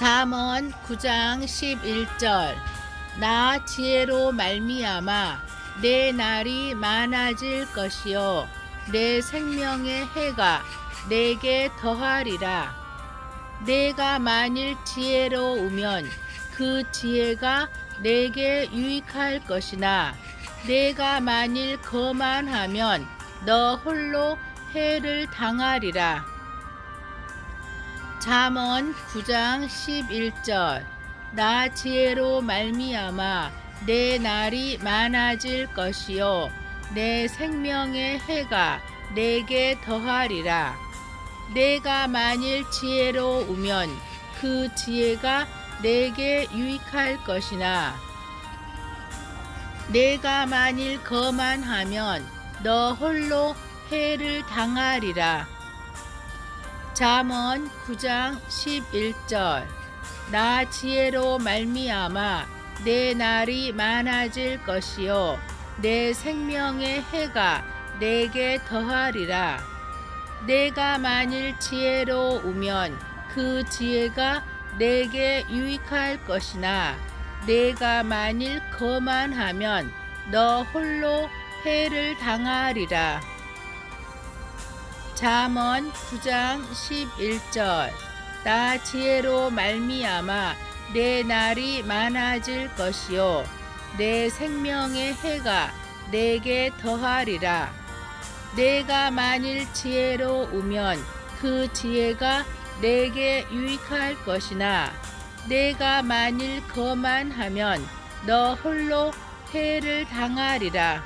잠언 9장 11절. 나 지혜로 말미암아 내 날이 많아질 것이요. 내 생명의 해가 내게 더하리라. 내가 만일 지혜로우면 그 지혜가 내게 유익할 것이나 내가 만일 거만하면 너 홀로 해를 당하리라 잠언 9장 11절. 나 지혜로 말미암아 내 날이 많아질 것이요. 내 생명의 해가 내게 더하리라. 내가 만일 지혜로우면 그 지혜가 내게 유익할 것이나. 내가 만일 거만하면 너 홀로 해를 당하리라 잠언 9장 11절. 나 지혜로 말미암아 내 날이 많아질 것이요. 내 생명의 해가 내게 더하리라. 내가 만일 지혜로우면 그 지혜가 내게 유익할 것이나 내가 만일 거만하면 너 홀로 해를 당하리라 잠언 9장 11절. 나 지혜로 말미암아 내 날이 많아질 것이요. 내 생명의 해가 내게 더하리라. 내가 만일 지혜로우면 그 지혜가 내게 유익할 것이나 내가 만일 거만하면 너 홀로 해를 당하리라